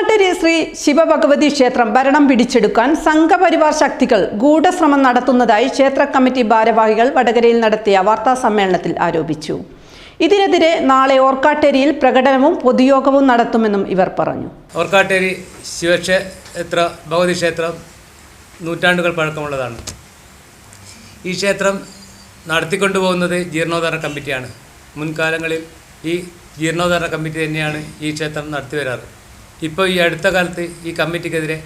ഓർക്കാട്ടേരി ശ്രീ ശിവഭഗവതി ക്ഷേത്രം ഭരണം പിടിച്ചെടുക്കാൻ സംഘപരിവാർ ശക്തികൾ ഗൂഢശ്രമം നടത്തുന്നതായി ക്ഷേത്ര കമ്മിറ്റി ഭാരവാഹികൾ വടകരയിൽ നടത്തിയ വാർത്താ സമ്മേളനത്തിൽ ആരോപിച്ചു. ഇതിനെതിരെ നാളെ ഓർക്കാട്ടേരിയിൽ പ്രകടനവും പൊതുയോഗവും നടത്തുമെന്നും ഇവർ പറഞ്ഞു. ഓർക്കാട്ടേരി ശിവക്ഷേത്ര ഭഗവതി ക്ഷേത്രം നൂറ്റാണ്ടുകൾ പഴക്കമുള്ളതാണ്. ഈ ക്ഷേത്രം നടത്തിക്കൊണ്ടുപോകുന്നത് ജീർണോദ്ധാരണ കമ്മിറ്റിയാണ്. മുൻകാലങ്ങളിൽ ഈ ജീർണോദ്ധാരണ കമ്മിറ്റി തന്നെയാണ് ഈ ക്ഷേത്രം നടത്തി വരാറ് ഇപ്പോൾ ഈ അടുത്ത കാലത്ത് ഈ കമ്മിറ്റിക്കെതിരെ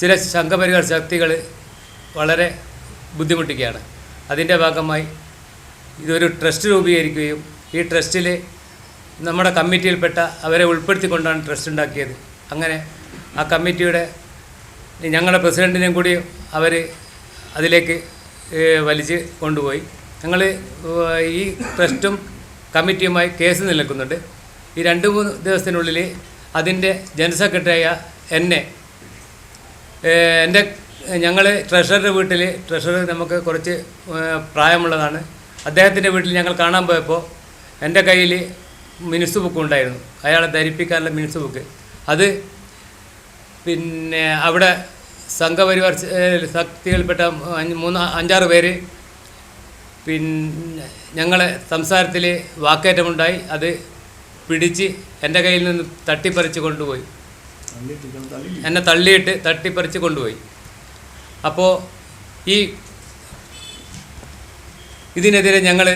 ചില സംഘപരിവാർ ശക്തികൾ വളരെ ബുദ്ധിമുട്ടിക്കുകയാണ്. അതിന്റെ ഭാഗമായി ഇതൊരു ട്രസ്റ്റ് രൂപീകരിക്കുകയും ഈ ട്രസ്റ്റിൽ നമ്മുടെ കമ്മിറ്റിയിൽപ്പെട്ട അവരെ ഉൾപ്പെടുത്തിക്കൊണ്ടാണ് ട്രസ്റ്റ് ഉണ്ടാക്കിയത്. അങ്ങനെ ആ കമ്മിറ്റിയുടെ ഞങ്ങളുടെ പ്രസിഡന്റിനെയും കൂടി അവർ അതിലേക്ക് വലിച്ച് കൊണ്ടുപോയി. ഞങ്ങൾ ഈ ട്രസ്റ്റും കമ്മിറ്റിയുമായി കേസ് നിലനിൽക്കുന്നുണ്ട് ഈ രണ്ട് മൂന്ന് ദിവസത്തിനുള്ളിൽ അതിന്റെ ജനറൽ സെക്രട്ടറിയായ എന്നെ എന്റെ ഞങ്ങൾ ട്രഷറുടെ വീട്ടിൽ ട്രഷറർ നമുക്ക് കുറച്ച് പ്രായമുള്ളതാണ്. അദ്ദേഹത്തിന്റെ വീട്ടിൽ ഞങ്ങൾ കാണാൻ പോയപ്പോൾ എന്റെ കയ്യിൽ മിനിസ് ബുക്ക് ഉണ്ടായിരുന്നു. അയാളെ ധരിപ്പിക്കാനുള്ള മിനിസ് ബുക്ക്. അത് പിന്നെ അവിടെ സംഘപരിവാർ ശക്തികൾപ്പെട്ട മൂന്ന് അഞ്ചാറ് പേര് പിന്നെ ഞങ്ങളെ സംസാരത്തിൽ വാക്കേറ്റമുണ്ടായി. അത് പിടിച്ച് എന്റെ കയ്യിൽ നിന്ന് തട്ടിപ്പറിച്ച് കൊണ്ടുപോയി. എന്നെ തള്ളിയിട്ട് തട്ടിപ്പറിച്ച് കൊണ്ടുപോയി. അപ്പോൾ ഈ ഇതിനെതിരെ ഞങ്ങൾ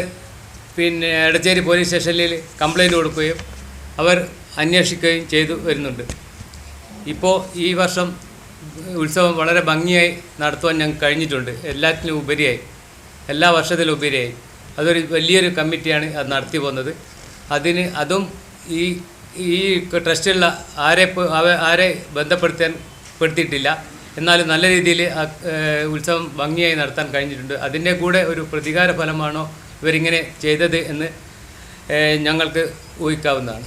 പിന്നെ എടച്ചേരി പോലീസ് സ്റ്റേഷനിൽ കംപ്ലൈന്റ് കൊടുക്കുകയും അവർ അന്വേഷിക്കുകയും ചെയ്തു വരുന്നുണ്ട്. ഇപ്പോൾ ഈ വർഷം ഉത്സവം വളരെ ഭംഗിയായി നടത്തുവാൻ ഞങ്ങൾക്ക് കഴിഞ്ഞിട്ടുണ്ട്. എല്ലാത്തിനും ഉപരിയായി എല്ലാ വർഷത്തിലും ഉപരിയായി അതൊരു വലിയൊരു കമ്മിറ്റിയാണ് അത് നടത്തി പോകുന്നത്. അതിന് അതും ഈ ഈ ട്രസ്റ്റിലുള്ള ആരെ ആരെ ബന്ധപ്പെടുത്താൻ പെടുത്തിയിട്ടില്ല. എന്നാലും നല്ല രീതിയിൽ ഉത്സവം ഭംഗിയായി നടത്താൻ കഴിഞ്ഞിട്ടുണ്ട്. അതിന്റെ കൂടെ ഒരു പ്രതികാര ഫലമാണോ ഇവരിങ്ങനെ ചെയ്തത് എന്ന് ഞങ്ങൾക്ക് ഊഹിക്കാവുന്നതാണ്.